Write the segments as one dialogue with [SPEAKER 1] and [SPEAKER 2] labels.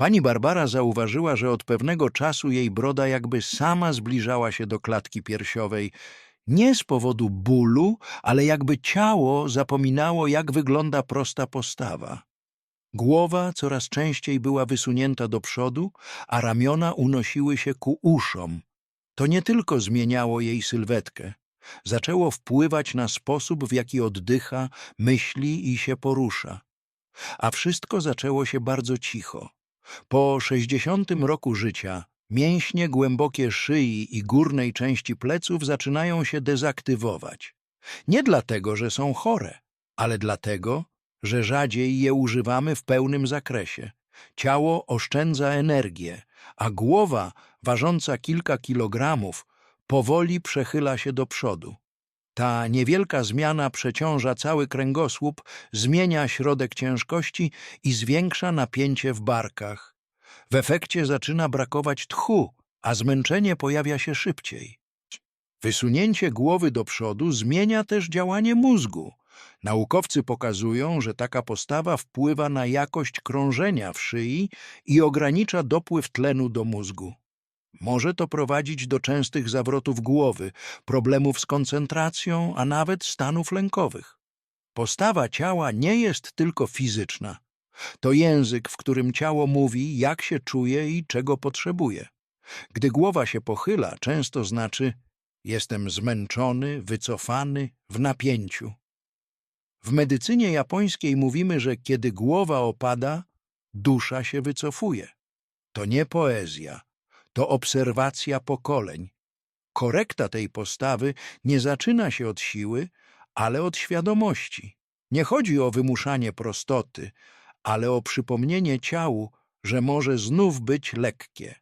[SPEAKER 1] Pani Barbara zauważyła, że od pewnego czasu jej broda jakby sama zbliżała się do klatki piersiowej. Nie z powodu bólu, ale jakby ciało zapominało, jak wygląda prosta postawa. Głowa coraz częściej była wysunięta do przodu, a ramiona unosiły się ku uszom. To nie tylko zmieniało jej sylwetkę. Zaczęło wpływać na sposób, w jaki oddycha, myśli i się porusza. A wszystko zaczęło się bardzo cicho. Po 60 roku życia mięśnie głębokie szyi i górnej części pleców zaczynają się dezaktywować. Nie dlatego, że są chore, ale dlatego, że rzadziej je używamy w pełnym zakresie. Ciało oszczędza energię, a głowa, ważąca kilka kilogramów, powoli przechyla się do przodu. Ta niewielka zmiana przeciąża cały kręgosłup, zmienia środek ciężkości i zwiększa napięcie w barkach. W efekcie zaczyna brakować tchu, a zmęczenie pojawia się szybciej. Wysunięcie głowy do przodu zmienia też działanie mózgu. Naukowcy pokazują, że taka postawa wpływa na jakość krążenia w szyi i ogranicza dopływ tlenu do mózgu. Może to prowadzić do częstych zawrotów głowy, problemów z koncentracją, a nawet stanów lękowych. Postawa ciała nie jest tylko fizyczna. To język, w którym ciało mówi, jak się czuje i czego potrzebuje. Gdy głowa się pochyla, często znaczy jestem zmęczony, wycofany, w napięciu. W medycynie japońskiej mówimy, że kiedy głowa opada, dusza się wycofuje. To nie poezja, to obserwacja pokoleń. Korekta tej postawy nie zaczyna się od siły, ale od świadomości. Nie chodzi o wymuszanie prostoty, ale o przypomnienie ciału, że może znów być lekkie.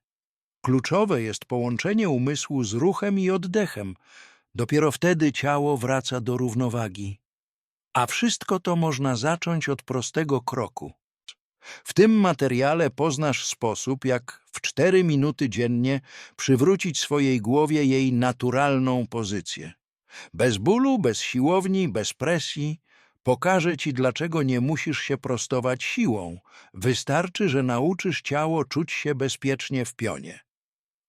[SPEAKER 1] Kluczowe jest połączenie umysłu z ruchem i oddechem. Dopiero wtedy ciało wraca do równowagi. A wszystko to można zacząć od prostego kroku. W tym materiale poznasz sposób, jak w cztery minuty dziennie przywrócić swojej głowie jej naturalną pozycję. Bez bólu, bez siłowni, bez presji. Pokażę ci, dlaczego nie musisz się prostować siłą. Wystarczy, że nauczysz ciało czuć się bezpiecznie w pionie.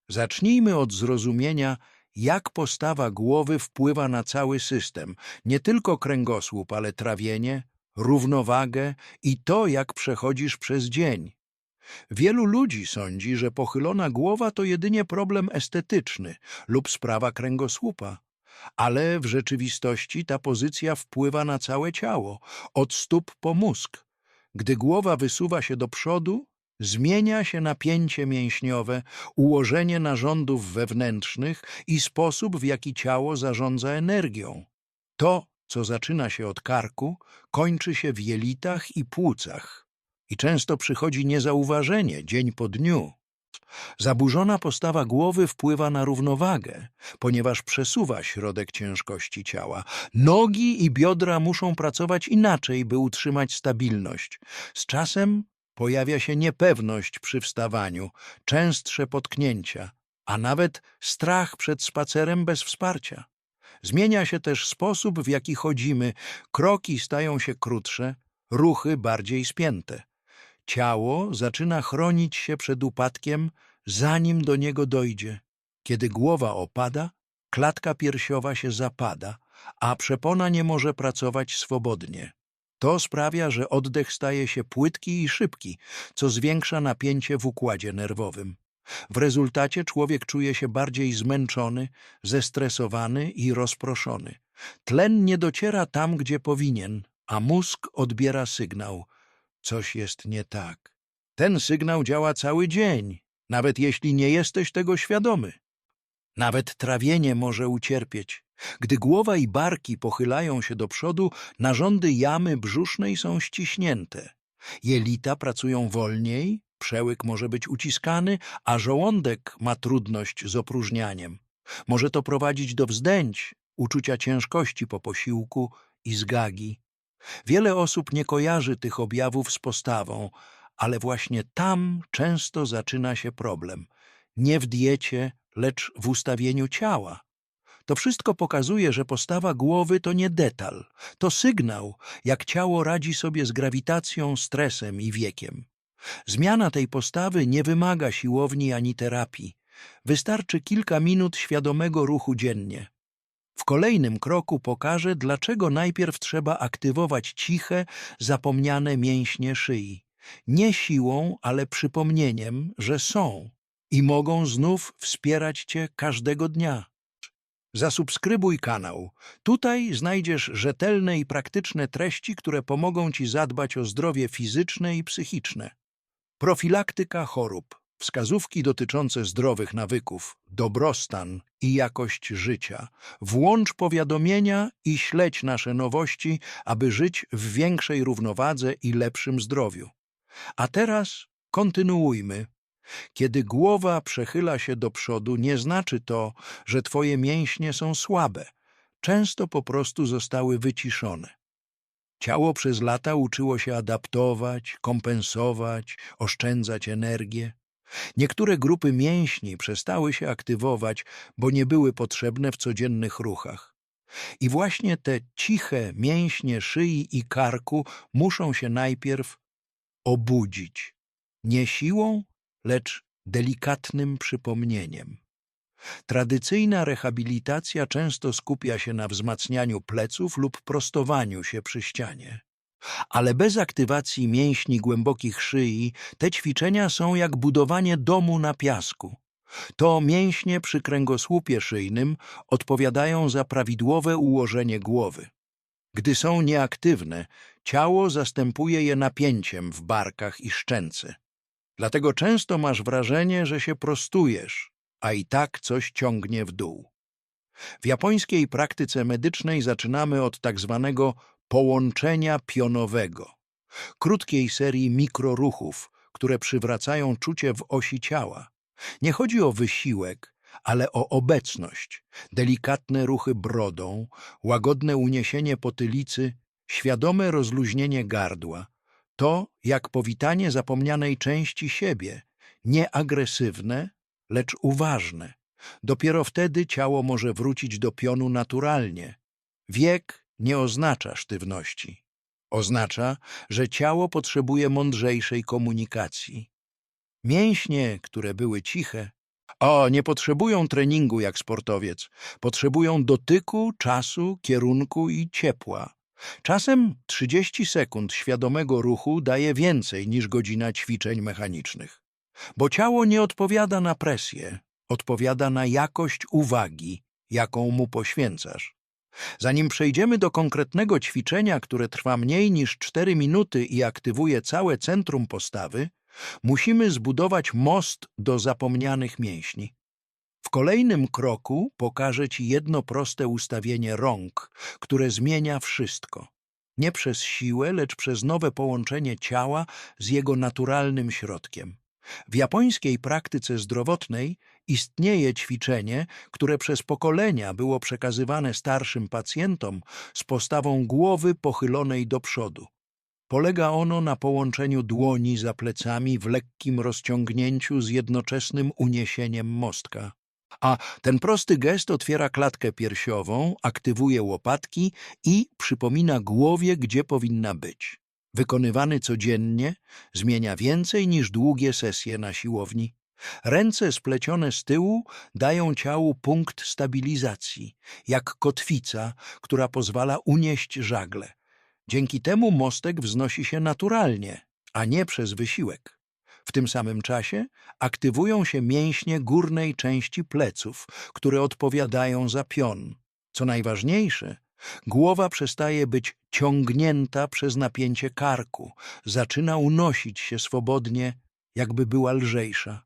[SPEAKER 1] Zacznijmy od zrozumienia, jak postawa głowy wpływa na cały system, nie tylko kręgosłup, ale trawienie, równowagę i to, jak przechodzisz przez dzień. Wielu ludzi sądzi, że pochylona głowa to jedynie problem estetyczny lub sprawa kręgosłupa, ale w rzeczywistości ta pozycja wpływa na całe ciało, od stóp po mózg. Gdy głowa wysuwa się do przodu, zmienia się napięcie mięśniowe, ułożenie narządów wewnętrznych i sposób, w jaki ciało zarządza energią. To, co zaczyna się od karku, kończy się w jelitach i płucach i często przychodzi niezauważenie dzień po dniu. Zaburzona postawa głowy wpływa na równowagę, ponieważ przesuwa środek ciężkości ciała. Nogi i biodra muszą pracować inaczej, by utrzymać stabilność. Z czasem pojawia się niepewność przy wstawaniu, częstsze potknięcia, a nawet strach przed spacerem bez wsparcia. Zmienia się też sposób, w jaki chodzimy, kroki stają się krótsze, ruchy bardziej spięte. Ciało zaczyna chronić się przed upadkiem, zanim do niego dojdzie. Kiedy głowa opada, klatka piersiowa się zapada, a przepona nie może pracować swobodnie. To sprawia, że oddech staje się płytki i szybki, co zwiększa napięcie w układzie nerwowym. W rezultacie człowiek czuje się bardziej zmęczony, zestresowany i rozproszony. Tlen nie dociera tam, gdzie powinien, a mózg odbiera sygnał. Coś jest nie tak. Ten sygnał działa cały dzień, nawet jeśli nie jesteś tego świadomy. Nawet trawienie może ucierpieć. Gdy głowa i barki pochylają się do przodu, narządy jamy brzusznej są ściśnięte. Jelita pracują wolniej, przełyk może być uciskany, a żołądek ma trudność z opróżnianiem. Może to prowadzić do wzdęć, uczucia ciężkości po posiłku i zgagi. Wiele osób nie kojarzy tych objawów z postawą, ale właśnie tam często zaczyna się problem. Nie w diecie, lecz w ustawieniu ciała. To wszystko pokazuje, że postawa głowy to nie detal, to sygnał, jak ciało radzi sobie z grawitacją, stresem i wiekiem. Zmiana tej postawy nie wymaga siłowni ani terapii. Wystarczy kilka minut świadomego ruchu dziennie. W kolejnym kroku pokażę, dlaczego najpierw trzeba aktywować ciche, zapomniane mięśnie szyi. Nie siłą, ale przypomnieniem, że są i mogą znów wspierać Cię każdego dnia. Zasubskrybuj kanał. Tutaj znajdziesz rzetelne i praktyczne treści, które pomogą Ci zadbać o zdrowie fizyczne i psychiczne. Profilaktyka chorób. Wskazówki dotyczące zdrowych nawyków, dobrostan i jakość życia. Włącz powiadomienia i śledź nasze nowości, aby żyć w większej równowadze i lepszym zdrowiu. A teraz kontynuujmy. Kiedy głowa przechyla się do przodu, nie znaczy to, że twoje mięśnie są słabe. Często po prostu zostały wyciszone. Ciało przez lata uczyło się adaptować, kompensować, oszczędzać energię. Niektóre grupy mięśni przestały się aktywować, bo nie były potrzebne w codziennych ruchach. I właśnie te ciche mięśnie szyi i karku muszą się najpierw obudzić. Nie siłą, lecz delikatnym przypomnieniem. Tradycyjna rehabilitacja często skupia się na wzmacnianiu pleców lub prostowaniu się przy ścianie. Ale bez aktywacji mięśni głębokich szyi te ćwiczenia są jak budowanie domu na piasku. To mięśnie przy kręgosłupie szyjnym odpowiadają za prawidłowe ułożenie głowy. Gdy są nieaktywne, ciało zastępuje je napięciem w barkach i szczęce. Dlatego często masz wrażenie, że się prostujesz, a i tak coś ciągnie w dół. W japońskiej praktyce medycznej zaczynamy od tak zwanego połączenia pionowego, krótkiej serii mikroruchów, które przywracają czucie w osi ciała. Nie chodzi o wysiłek, ale o obecność, delikatne ruchy brodą, łagodne uniesienie potylicy, świadome rozluźnienie gardła. To jak powitanie zapomnianej części siebie, nie agresywne, lecz uważne. Dopiero wtedy ciało może wrócić do pionu naturalnie. Wiek nie oznacza sztywności. Oznacza, że ciało potrzebuje mądrzejszej komunikacji. Mięśnie, które były ciche, o, nie potrzebują treningu jak sportowiec. Potrzebują dotyku, czasu, kierunku i ciepła. Czasem 30 sekund świadomego ruchu daje więcej niż godzina ćwiczeń mechanicznych. Bo ciało nie odpowiada na presję, odpowiada na jakość uwagi, jaką mu poświęcasz. Zanim przejdziemy do konkretnego ćwiczenia, które trwa mniej niż 4 minuty i aktywuje całe centrum postawy, musimy zbudować most do zapomnianych mięśni. W kolejnym kroku pokażę Ci jedno proste ustawienie rąk, które zmienia wszystko. Nie przez siłę, lecz przez nowe połączenie ciała z jego naturalnym środkiem. W japońskiej praktyce zdrowotnej istnieje ćwiczenie, które przez pokolenia było przekazywane starszym pacjentom z postawą głowy pochylonej do przodu. Polega ono na połączeniu dłoni za plecami w lekkim rozciągnięciu z jednoczesnym uniesieniem mostka. A ten prosty gest otwiera klatkę piersiową, aktywuje łopatki i przypomina głowie, gdzie powinna być. Wykonywany codziennie zmienia więcej niż długie sesje na siłowni. Ręce splecione z tyłu dają ciału punkt stabilizacji, jak kotwica, która pozwala unieść żagle. Dzięki temu mostek wznosi się naturalnie, a nie przez wysiłek. W tym samym czasie aktywują się mięśnie górnej części pleców, które odpowiadają za pion. Co najważniejsze, głowa przestaje być ciągnięta przez napięcie karku, zaczyna unosić się swobodnie, jakby była lżejsza.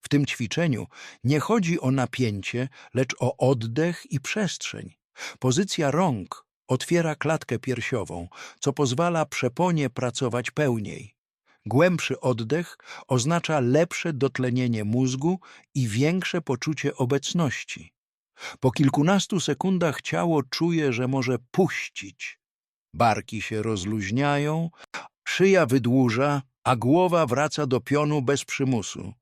[SPEAKER 1] W tym ćwiczeniu nie chodzi o napięcie, lecz o oddech i przestrzeń. Pozycja rąk otwiera klatkę piersiową, co pozwala przeponie pracować pełniej. Głębszy oddech oznacza lepsze dotlenienie mózgu i większe poczucie obecności. Po kilkunastu sekundach ciało czuje, że może puścić. Barki się rozluźniają, szyja wydłuża, a głowa wraca do pionu bez przymusu.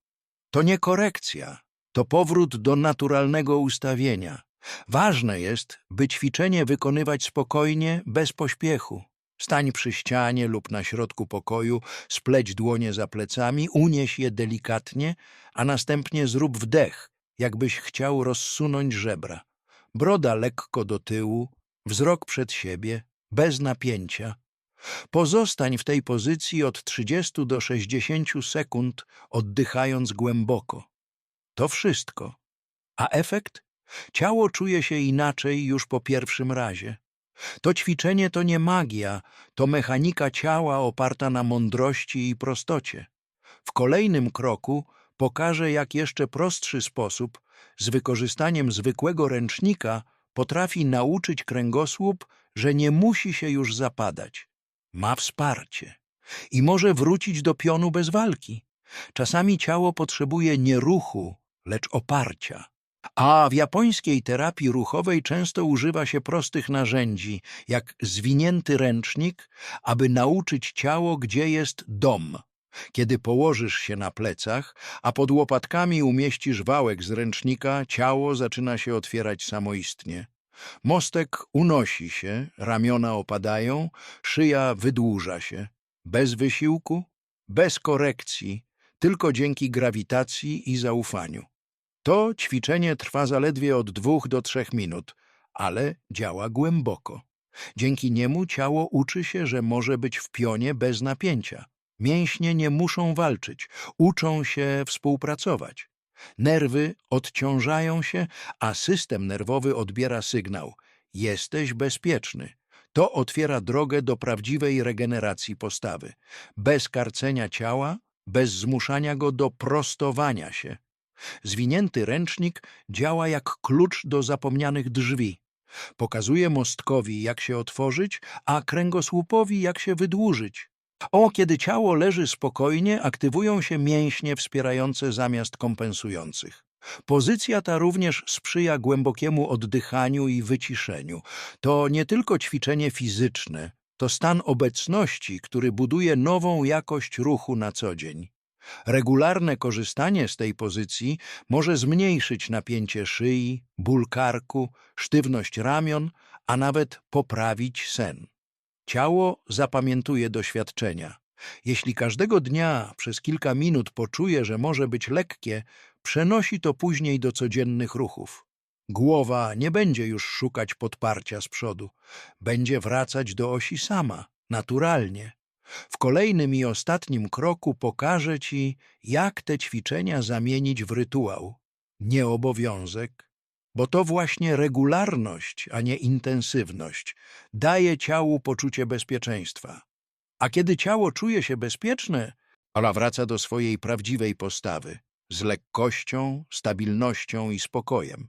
[SPEAKER 1] To nie korekcja, to powrót do naturalnego ustawienia. Ważne jest, by ćwiczenie wykonywać spokojnie, bez pośpiechu. Stań przy ścianie lub na środku pokoju, spleć dłonie za plecami, unieś je delikatnie, a następnie zrób wdech, jakbyś chciał rozsunąć żebra. Broda lekko do tyłu, wzrok przed siebie, bez napięcia. Pozostań w tej pozycji od 30 do 60 sekund, oddychając głęboko. To wszystko. A efekt? Ciało czuje się inaczej już po pierwszym razie. To ćwiczenie to nie magia, to mechanika ciała oparta na mądrości i prostocie. W kolejnym kroku pokażę, jak jeszcze prostszy sposób, z wykorzystaniem zwykłego ręcznika, potrafi nauczyć kręgosłup, że nie musi się już zapadać. Ma wsparcie i może wrócić do pionu bez walki. Czasami ciało potrzebuje nie ruchu, lecz oparcia. A w japońskiej terapii ruchowej często używa się prostych narzędzi, jak zwinięty ręcznik, aby nauczyć ciało, gdzie jest dom. Kiedy położysz się na plecach, a pod łopatkami umieścisz wałek z ręcznika, ciało zaczyna się otwierać samoistnie. Mostek unosi się, ramiona opadają, szyja wydłuża się. Bez wysiłku, bez korekcji, tylko dzięki grawitacji i zaufaniu. To ćwiczenie trwa zaledwie od dwóch do trzech minut, ale działa głęboko. Dzięki niemu ciało uczy się, że może być w pionie bez napięcia. Mięśnie nie muszą walczyć, uczą się współpracować. Nerwy odciążają się, a system nerwowy odbiera sygnał: jesteś bezpieczny. To otwiera drogę do prawdziwej regeneracji postawy. Bez karcenia ciała, bez zmuszania go do prostowania się. Zwinięty ręcznik działa jak klucz do zapomnianych drzwi. Pokazuje mostkowi, jak się otworzyć, a kręgosłupowi, jak się wydłużyć. O, kiedy ciało leży spokojnie, aktywują się mięśnie wspierające zamiast kompensujących. Pozycja ta również sprzyja głębokiemu oddychaniu i wyciszeniu. To nie tylko ćwiczenie fizyczne, to stan obecności, który buduje nową jakość ruchu na co dzień. Regularne korzystanie z tej pozycji może zmniejszyć napięcie szyi, ból karku, sztywność ramion, a nawet poprawić sen. Ciało zapamiętuje doświadczenia. Jeśli każdego dnia przez kilka minut poczuje, że może być lekkie, przenosi to później do codziennych ruchów. Głowa nie będzie już szukać podparcia z przodu, będzie wracać do osi sama, naturalnie. W kolejnym i ostatnim kroku pokażę Ci, jak te ćwiczenia zamienić w rytuał. Nie obowiązek, bo to właśnie regularność, a nie intensywność, daje ciału poczucie bezpieczeństwa. A kiedy ciało czuje się bezpieczne, ona wraca do swojej prawdziwej postawy, z lekkością, stabilnością i spokojem.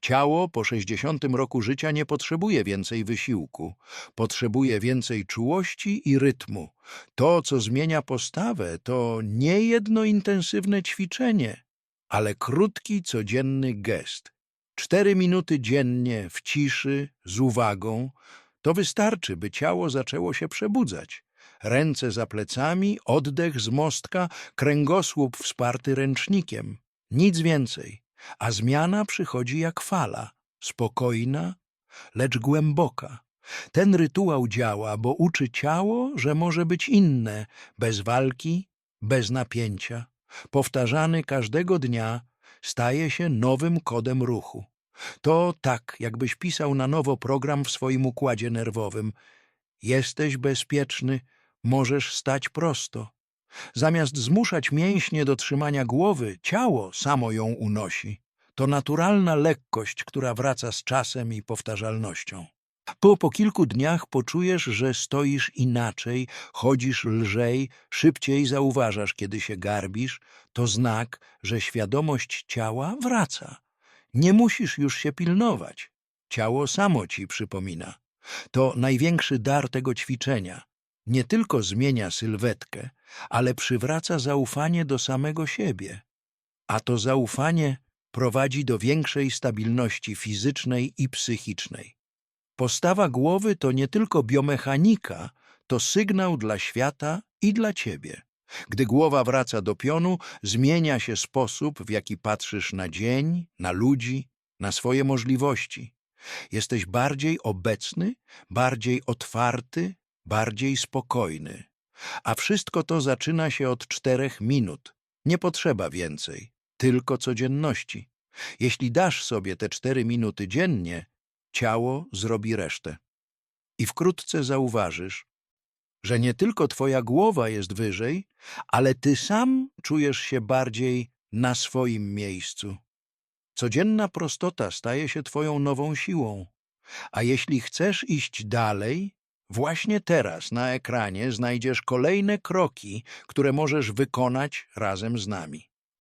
[SPEAKER 1] Ciało po 60 roku życia nie potrzebuje więcej wysiłku, potrzebuje więcej czułości i rytmu. To, co zmienia postawę, to nie jedno intensywne ćwiczenie, ale krótki, codzienny gest. Cztery minuty dziennie w ciszy, z uwagą, to wystarczy, by ciało zaczęło się przebudzać. Ręce za plecami, oddech z mostka, kręgosłup wsparty ręcznikiem. Nic więcej a zmiana przychodzi jak fala, spokojna, lecz głęboka. Ten rytuał działa, bo uczy ciało, że może być inne, bez walki, bez napięcia. Powtarzany każdego dnia staje się nowym kodem ruchu. To tak, jakbyś pisał na nowo program w swoim układzie nerwowym. Jesteś bezpieczny, możesz stać prosto. Zamiast zmuszać mięśnie do trzymania głowy, ciało samo ją unosi. To naturalna lekkość, która wraca z czasem i powtarzalnością. Po, po kilku dniach poczujesz, że stoisz inaczej, chodzisz lżej, szybciej zauważasz, kiedy się garbisz. To znak, że świadomość ciała wraca. Nie musisz już się pilnować. Ciało samo ci przypomina. To największy dar tego ćwiczenia. Nie tylko zmienia sylwetkę, ale przywraca zaufanie do samego siebie. A to zaufanie prowadzi do większej stabilności fizycznej i psychicznej. Postawa głowy to nie tylko biomechanika, to sygnał dla świata i dla ciebie. Gdy głowa wraca do pionu, zmienia się sposób, w jaki patrzysz na dzień, na ludzi, na swoje możliwości. Jesteś bardziej obecny, bardziej otwarty, bardziej spokojny. A wszystko to zaczyna się od czterech minut. Nie potrzeba więcej, tylko codzienności. Jeśli dasz sobie te cztery minuty dziennie, ciało zrobi resztę. I wkrótce zauważysz, że nie tylko twoja głowa jest wyżej, ale ty sam czujesz się bardziej na swoim miejscu. Codzienna prostota staje się twoją nową siłą. A jeśli chcesz iść dalej, właśnie teraz na ekranie znajdziesz kolejne kroki, które możesz wykonać razem z nami.